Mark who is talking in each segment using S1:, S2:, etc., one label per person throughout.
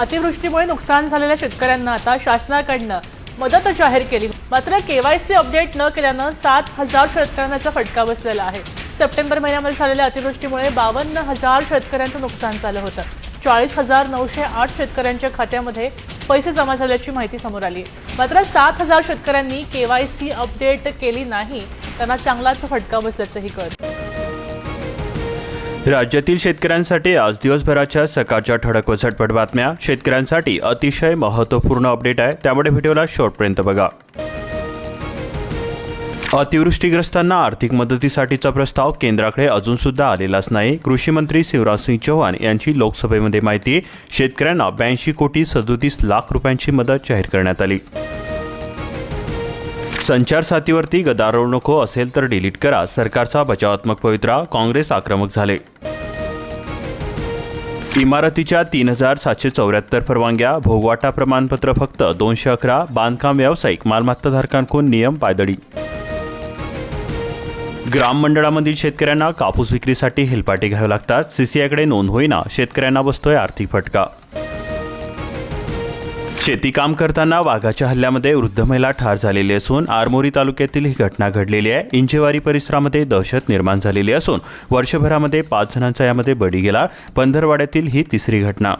S1: अतिवृष्टीमुळे नुकसान झालेल्या शेतकऱ्यांना आता शासनाकडनं मदत जाहीर केली. मात्र केवायसी अपडेट न केल्यानं सात हजार शेतकऱ्यांचा फटका बसलेला आहे. सप्टेंबर महिन्यामध्ये झालेल्या अतिवृष्टीमुळे बावन्न हजार शेतकऱ्यांचं नुकसान झालं होतं. चाळीस हजार नऊशे आठ शेतकऱ्यांच्या खात्यामध्ये पैसे जमा झाल्याची माहिती समोर आली. मात्र सात हजार शेतकऱ्यांनी केवायसी अपडेट केली नाही. त्यांना चांगलाच फटका बसल्याचंही कळतं.
S2: राज्यातील शेतकऱ्यांसाठी आज दिवसभराच्या सकाळच्या ठळक व झटपट बातम्या. शेतकऱ्यांसाठी अतिशय महत्त्वपूर्ण अपडेट आहे. त्यामुळे व्हिडिओला शेवटपर्यंत बघा. अतिवृष्टीग्रस्तांना आर्थिक मदतीसाठीचा प्रस्ताव केंद्राकडे अजून सुद्धा आलेलाच नाही. कृषी मंत्री शिवराजसिंग चौहान यांची लोकसभेमध्ये माहिती. शेतकऱ्यांना ब्याऐंशी कोटी सदोतीस लाख रुपयांची मदत जाहीर करण्यात आली. संचार साथीवरती गदारोळ नको असेल तर डिलीट करा. सरकारचा बचावात्मक पवित्रा काँग्रेस आक्रमक झाले. इमारतीच्या तीन हजार सातशे चौऱ्याहत्तर परवानग्या भोगवाटा प्रमाणपत्र फक्त दोनशे अकरा बांधकाम व्यावसायिक मालमत्ताधारकांकडून नियम पायदळी. ग्राम मंडळामधील शेतकऱ्यांना कापूस विक्रीसाठी हेलपाटे घ्यावे लागतात. सीसीआयकडे नोंद होईना शेतकऱ्यांना बसतोय आर्थिक फटका. शेतीकाम करताना वाघाच्या हल्ल्यामध्ये वृद्ध महिला ठार झालेली असून आरमोरी तालुक्यातील ही घटना घडलेली आहे. इंचेवारी परिसरामध्ये दहशत निर्माण झालेली असून वर्षभरामध्ये पाच जणांचा यामध्ये बळी गेला. पंधरवाड्यातील ही तिसरी घटना.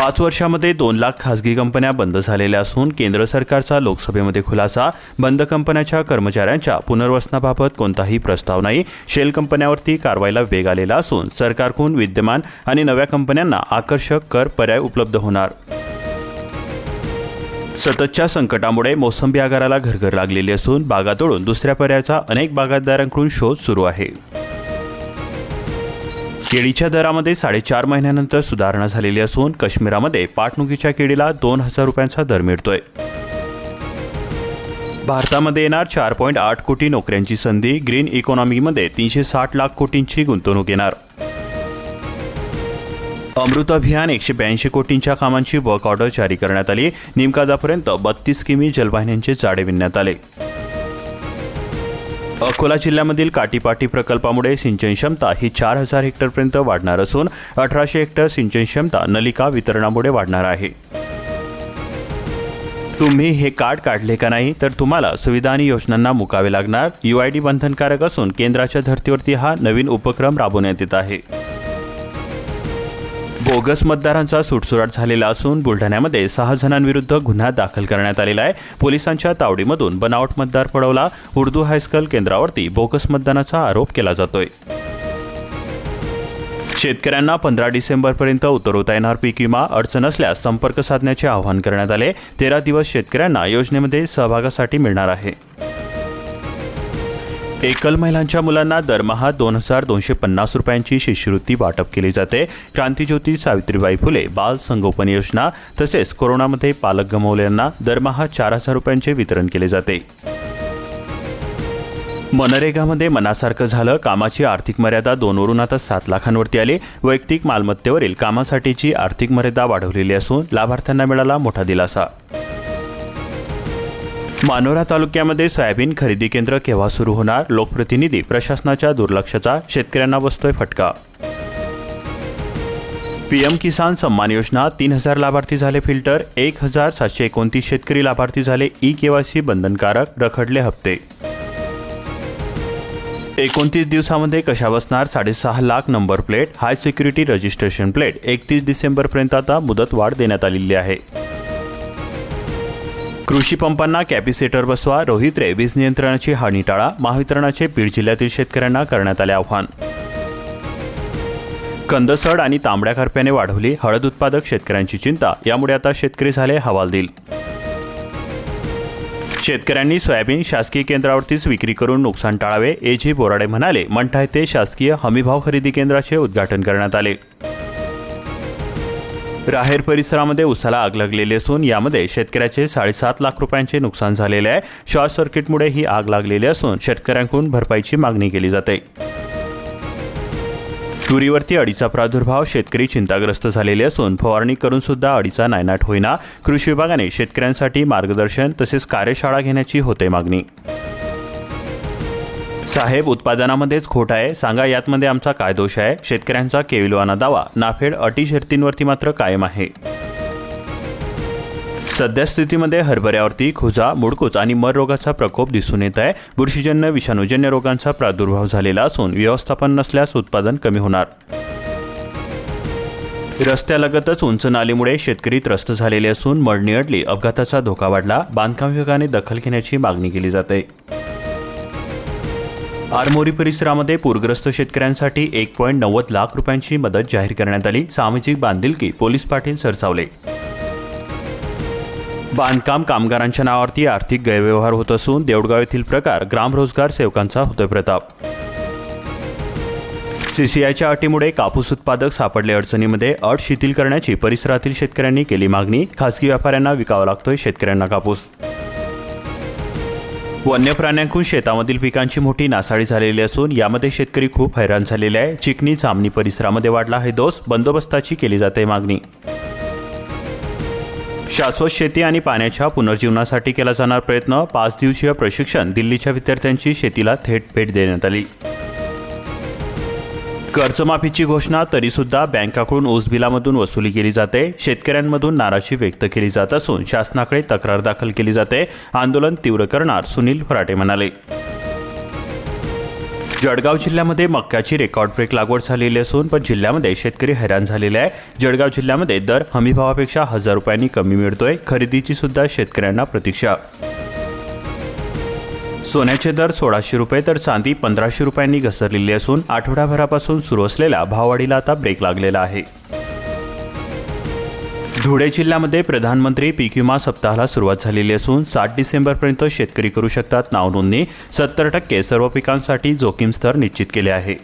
S2: पाच वर्षामध्ये दोन लाख खासगी कंपन्या बंद झालेल्या असून केंद्र सरकारचा लोकसभेमध्ये खुलासा बंद कंपन्याच्या कर्मचाऱ्यांच्या पुनर्वसनाबाबत कोणताही प्रस्ताव नाही. शेल कंपन्यावरती कारवाईला वेग आलेला असून सरकारकडून विद्यमान आणि नव्या कंपन्यांना आकर्षक कर पर्याय उपलब्ध होणार. सततच्या संकटामुळे मोसंबी आगाराला घरघर लागलेली असून बागा तोडून दुसऱ्या पर्यायाचा अनेक बागायतदारांकडून शोध सुरू आहे. केळीच्या दरामध्ये साडेचार महिन्यानंतर सुधारणा झालेली असून काश्मीरामध्ये पाठणुकीच्या केळीला दोन हजार रुपयांचा दर मिळतोय. भारतामध्ये येणार चार पॉईंट आठ कोटी नोकऱ्यांची संधी ग्रीन इकॉनॉमीमध्ये तीनशे साठ लाख कोटींची गुंतवणूक येणार. अमृत अभियान एकशे ब्याऐंशी कोटींच्या कामांची वर्क ऑर्डर जारी करण्यात आली. निमकादापर्यंत बत्तीस किमी जलवाहिन्यांचे जाडे विणण्यात आले. अकोला जिल्ह्यामधील काटीपाटी प्रकल्पामुळे सिंचन क्षमता ही चार हजार हेक्टरपर्यंत वाढणार असून अठराशे हेक्टर सिंचन क्षमता नलिका वितरणामुळे वाढणार आहे. तुम्ही हे कार्ड काढले का नाही तर तुम्हाला सुविधा आणि योजनांना मुकावे लागणार. युआयडी बंधनकारक असून केंद्राच्या धर्तीवरती हा नवीन उपक्रम राबवण्यात येत आहे. बोगस मतदारांचा सुटसुराट झालेला असून बुलढाण्यामध्ये सहा जणांविरुद्ध गुन्हा दाखल करण्यात आलेला आहे. पोलिसांच्या तावडीमधून बनावट मतदार पडवला. उर्दू हायस्कूल केंद्रावरती बोगस मतदानाचा आरोप केला जातोय. शेतकऱ्यांना पंधरा डिसेंबरपर्यंत उतरवता येणार पीक विमा. अडचण असल्यास संपर्क साधण्याचे आवाहन करण्यात आले. तेरा दिवस शेतकऱ्यांना योजनेमध्ये सहभागासाठी मिळणार आहे. एकल महिलांच्या मुलांना दरमहा दोन हजार दोनशे पन्नास रुपयांची शिष्यवृत्ती वाटप केली जाते. क्रांतीज्योती सावित्रीबाई फुले बाल संगोपन योजना तसेच कोरोनामध्ये पालक गमवल्यांना दरमहा चार हजार रुपयांचे वितरण केले जाते. मनरेगामध्ये मनासारखं झालं कामाची आर्थिक मर्यादा दोनवरून आता सात लाखांवरती आली. वैयक्तिक मालमत्तेवरील कामासाठीची आर्थिक मर्यादा वाढवलेली असून लाभार्थ्यांना मिळाला मोठा दिलासा. मानोरा तालुक्यामध्ये सोयाबीन खरेदी केंद्र केव्हा सुरू होणार? लोकप्रतिनिधी प्रशासनाच्या दुर्लक्षाचा शेतकऱ्यांना बसतोय फटका. पीएम किसान सन्मान योजना तीन हजार लाभार्थी झाले फिल्टर एक हजार सातशे एकोणतीस शेतकरी लाभार्थी झाले ई केवायसी बंधनकारक रखडले हप्ते. एकोणतीस दिवसामध्ये कशा बसणार? साडेसहा lakh number plate high security registration plate एकतीस डिसेंबरपर्यंत आता मुदत वाढ देण्यात आलेली आहे. कृषी पंपांना कॅपिसेटर बसवा रोहित रे वीज नियंत्रणाची हानी टाळा महावितरणाचे बीड जिल्ह्यातील शेतकऱ्यांना करण्यात आले आव्हान. कंदसड आणि तांबड्या खरप्याने वाढवली हळद उत्पादक शेतकऱ्यांची चिंता यामुळे आता शेतकरी झाले हवालदिल. शेतकऱ्यांनी सोयाबीन शासकीय केंद्रावरतीच विक्री करून नुकसान टाळावे ए जी बोराडे म्हणाले मंठा येथे शासकीय हमीभाव खरेदी केंद्राचे उद्घाटन करण्यात आले. राहेर परिसरामध्ये उसाला आग लागलेली असून यामध्ये शेतकऱ्याचे साडेसात लाख रुपयांचे नुकसान झालेले आहे. शॉर्ट सर्किटमुळे ही आग लागलेली असून शेतकऱ्यांकडून भरपाईची मागणी केली जाते. तुरीवरती अडीचा प्रादुर्भाव शेतकरी चिंताग्रस्त झालेले असून फवारणी करून सुद्धा अडीचा नायनाट होईना. कृषी विभागाने शेतकऱ्यांसाठी मार्गदर्शन तसेच कार्यशाळा घेण्याची होते मागणी. साहेब उत्पादनामध्येच खोट आहे. सांगा यातमध्ये आमचा काय दोष आहे? शेतकऱ्यांचा केविलवाना दावा. नाफेड अटी शर्तींवरती मात्र कायम आहे. सध्या स्थितीमध्ये हरभऱ्यावरती खुजा मुडकूच आणि मर रोगाचा प्रकोप दिसून येत आहे. बुरशीजन्य विषाणूजन्य रोगांचा प्रादुर्भाव झालेला असून व्यवस्थापन नसल्यास उत्पादन कमी होणार. रस्त्यालगतच उंच नालीमुळे शेतकरी त्रस्त झालेले असून मळणी अडली अपघाताचा धोका वाढला. बांधकाम विभागाने दखल घेण्याची मागणी केली जाते. आरमोरी परिसरामध्ये पूरग्रस्त शेतकऱ्यांसाठी एक पॉईंट नव्वद लाख रुपयांची मदत जाहीर करण्यात आली. सामाजिक बांधिलकी पोलीस पाटील सरसावले. बांधकाम कामगारांच्या नावावरती आर्थिक गैरव्यवहार होत असून देवडगाव येथील प्रकार ग्रामरोजगार सेवकांचा होतोय प्रताप सीसीआयच्या अटीमुळे कापूस उत्पादक सापडले अडचणीमध्ये अट शिथिल करण्याची परिसरातील शेतकऱ्यांनी केली मागणी. खासगी व्यापाऱ्यांना विकावा लागतोय शेतकऱ्यांना कापूस. वन्य प्राण्यांकडून शेतामधील पिकांची मोठी नासाडी झालेली असून यामध्ये शेतकरी खूप हैराण झालेले आहे. चिकणी चामणी परिसरामध्ये वाढला हे दोष. बंदोबस्ताची केली जाते मागणी. शाश्वत शेती आणि पाण्याच्या पुनर्जीवनासाठी केला जाणार प्रयत्न. पाच दिवसीय प्रशिक्षण. दिल्लीच्या विद्यार्थ्यांची शेतीला थेट भेट देण्यात आली. कर्जमाफीची घोषणा तरीसुद्धा बँकाकडून ऊस बिलामधून वसुली केली जाते. शेतकऱ्यांमधून नाराजी व्यक्त केली जात असून शासनाकडे तक्रार दाखल केली जाते. आंदोलन तीव्र करणार सुनील फराटे म्हणाले. जळगाव जिल्ह्यामध्ये मक्याची रेकॉर्ड ब्रेक लागवड झालेली असून पण जिल्ह्यामध्ये शेतकरी हैराण झालेले आहे जळगाव जिल्ह्यामध्ये दर हमीभावापेक्षा हजार रुपयांनी कमी मिळतोय. खरेदीची सुद्धा शेतकऱ्यांना प्रतीक्षा सोन्याचे दर सोळाशे रुपये तर चांदी पंधराशे रुपयांनी घसरलेली असून आठवडाभरापासून सुरू असलेल्या भाववाढीला आता ब्रेक लागलेला आहे. धुळे जिल्ह्यामध्ये प्रधानमंत्री पीक विमा सप्ताहाला सुरुवात झालेली असून सात डिसेंबरपर्यंत शेतकरी करू शकतात नावनोंदणी. सत्तर टक्के सर्व पिकांसाठी जोखीम स्तर निश्चित केले आहे.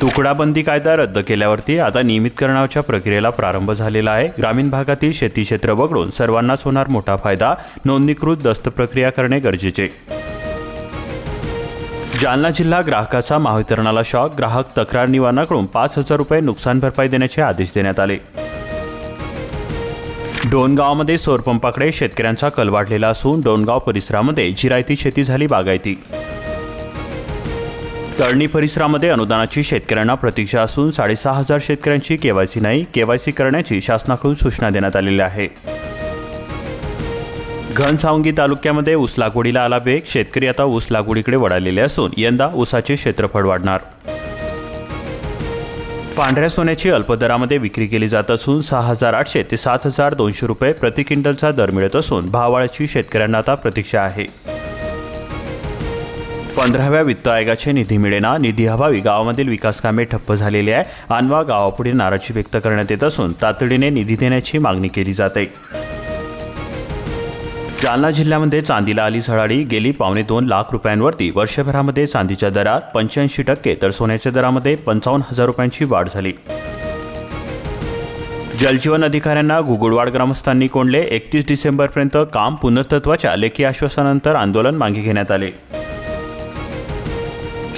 S2: तुकडाबंदी कायदा रद्द केल्यावरती आता नियमितकरणाच्या प्रक्रियेला प्रारंभ झालेला आहे. ग्रामीण भागातील शेती क्षेत्र वगळून सर्वांनाच होणार मोठा फायदा नोंदणीकृत दस्त प्रक्रिया करणे गरजेचे. जालना जिल्हा ग्राहकाचा महावितरणाला शॉक ग्राहक तक्रार निवारणाकडून पाच हजार रुपये नुकसान भरपाई देण्याचे आदेश देण्यात आले. डोनगावमध्ये सौरपंपाकडे शेतकऱ्यांचा कल वाढलेला असून डोनगाव परिसरामध्ये जिरायती शेती झाली बागायती. तळणी परिसरामध्ये अनुदानाची शेतकऱ्यांना प्रतीक्षा असून साडेसहा हजार शेतकऱ्यांची केवायसी नाही केवायसी करण्याची शासनाकडून सूचना देण्यात आलेली आहे. घनसावंगी तालुक्यामध्ये ऊस लागवडीला आला वेग शेतकरी आता ऊस लागवडीकडे वळालेले असून यंदा ऊसाचे क्षेत्रफळ वाढणार. पांढऱ्या सोन्याची अल्पदरामध्ये विक्री केली जात असून सहा हजार आठशे ते सात हजार दोनशे रुपये प्रति क्विंटलचा दर मिळत असून भाववाढीची शेतकऱ्यांना आता प्रतीक्षा आहे. पंधराव्या वित्त आयोगाचे निधी मिळेना. निधी अभावी गावामधील विकास कामे ठप्प झालेली आहे. अनवा गावापुढे नाराजी व्यक्त करण्यात येत असून तातडीने निधी देण्याची मागणी केली जाते. जालना जिल्ह्यामध्ये चांदीला आली झळाळी. गेली पावणे दोन लाख रुपयांवरती वर्षभरामध्ये चांदीच्या दरात पंच्याऐंशी टक्के तर सोन्याच्या दरामध्ये पंचावन्न हजार रुपयांची वाढ झाली. जलजीवन अधिकाऱ्यांना गुगुळवाड ग्रामस्थांनी कोंडले. एकतीस डिसेंबरपर्यंत काम पुनर्तत्वाच्या लेखी आश्वासनानंतर आंदोलन मागे घेण्यात आले.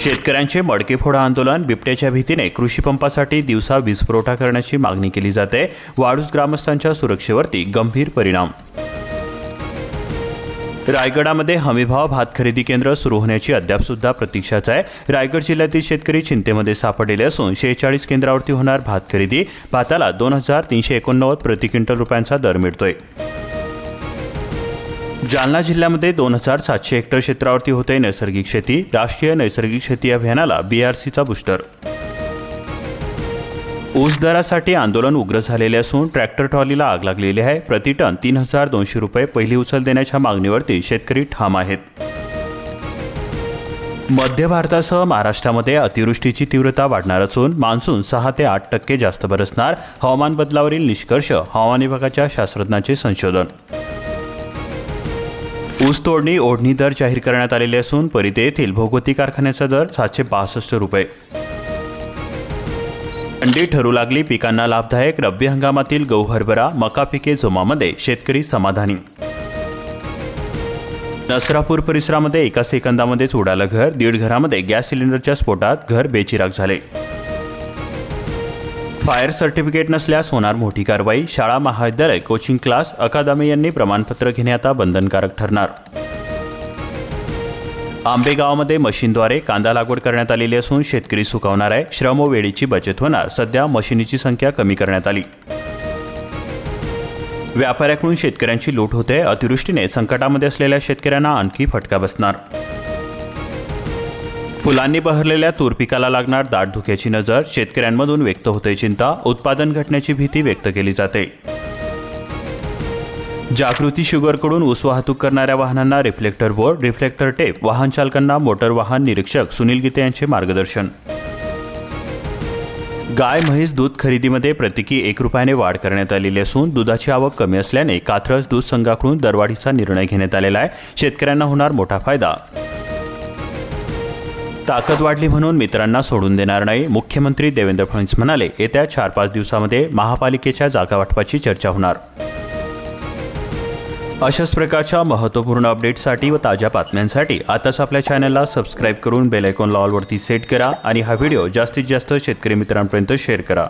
S2: शेतकऱ्यांचे मडकेफोडा आंदोलन बिबट्याच्या भीतीने कृषी पंपासाठी दिवसा वीज पुरवठा करण्याची मागणी केली जाते. वाळूस ग्रामस्थांच्या सुरक्षेवरती गंभीर परिणाम. रायगडामध्ये हमीभाव भात खरेदी केंद्र सुरू होण्याची अद्याप सुद्धा प्रतीक्षाच आहे. रायगड जिल्ह्यातील शेतकरी चिंतेमध्ये सापडलेले असून शेहेचाळीस केंद्रावरती होणार भात खरेदी. भाताला दोन हजार तीनशे एकोणनव्वद प्रति क्विंटल रुपयांचा दर मिळतोय. जालना जिल्ह्यामध्ये दोन हजार सातशे हेक्टर क्षेत्रावरती होते नैसर्गिक शेती. राष्ट्रीय नैसर्गिक शेती अभियानाला बीआरसीचा बुस्टर ऊस दरासाठी आंदोलन उग्र झालेले असून ट्रॅक्टर ट्रॉलीला आग लागलेली आहे. प्रतिटन तीन हजार दोनशे रुपये पहिली उचल देण्याच्या मागणीवरती शेतकरी ठाम आहेत. मध्य भारतासह महाराष्ट्रामध्ये अतिवृष्टीची तीव्रता वाढणार असून मान्सून सहा ते आठ टक्के जास्त बरसणार. हवामान बदलावरील निष्कर्ष हवामान विभागाच्या शास्त्रज्ञांचे संशोधन. ऊस तोडणी ओढणी दर जाहीर करण्यात आलेले असून परिते येथील भोगवती कारखान्याचा दर सातशे बासष्ट रुपये. अंडी ठरू लागली पिकांना लाभदायक रब्बी हंगामातील गहू हरभरा मका पिके जोमामध्ये शेतकरी समाधानी. नसरापूर परिसरामध्ये एका सेकंदामध्येच उडालं घर दीड घरामध्ये गॅस सिलेंडरच्या स्फोटात घर बेचिराग झाले. फायर सर्टिफिकेट नसल्यास होणार मोठी कारवाई. शाळा महाविद्यालय कोचिंग क्लास अकादमी यांनी प्रमाणपत्र घेणे आता बंधनकारक ठरणार. आंबेगावामध्ये मशीनद्वारे कांदा लागवड करण्यात आलेली असून शेतकरी सुकावणार आहे. श्रम व वेळेची बचत होणार. सध्या मशिनीची संख्या कमी करण्यात आली. व्यापाऱ्याकडून शेतकऱ्यांची लूट होते. अतिवृष्टीने संकटामध्ये असलेल्या शेतकऱ्यांना आणखी फटका बसणार. फुलांनी बहरलेल्या तूर पिकाला लागणार दाट धुक्याची नजर. शेतकऱ्यांमधून व्यक्त होते चिंता. उत्पादन घटण्याची भीती व्यक्त केली जाते. जागृती शुगरकडून ऊस वाहतूक करणाऱ्या वाहनांना रिफ्लेक्टर बोर्ड रिफ्लेक्टर टेप वाहन चालकांना मोटर वाहन निरीक्षक सुनील गीते यांचे मार्गदर्शन. गाय म्हैस दूध खरेदीमध्ये प्रत्येकी एक रुपयाने वाढ करण्यात आलेली असून दुधाची आवक कमी असल्याने कात्रज दूध संघाकडून दरवाढीचा निर्णय घेण्यात आलेला आहे. शेतकऱ्यांना होणार मोठा फायदा. ताकद वाढली म्हणून मित्रांना सोडून देणार नाही. मुख्यमंत्री देवेंद्र फडणवीस म्हणाले येत्या चार पाच दिवसामध्ये महापालिकेच्या जागावाटपाची चर्चा होणार. अशाच प्रकारच्या महत्त्वपूर्ण अपडेट्ससाठी व ताज्या बातम्यांसाठी आताच आपल्या चॅनलला सबस्क्राईब करून बेलायकॉन लॉलवरती ऑलवरती सेट करा आणि हा व्हिडिओ जास्तीत जास्त शेतकरी मित्रांपर्यंत शेअर करा.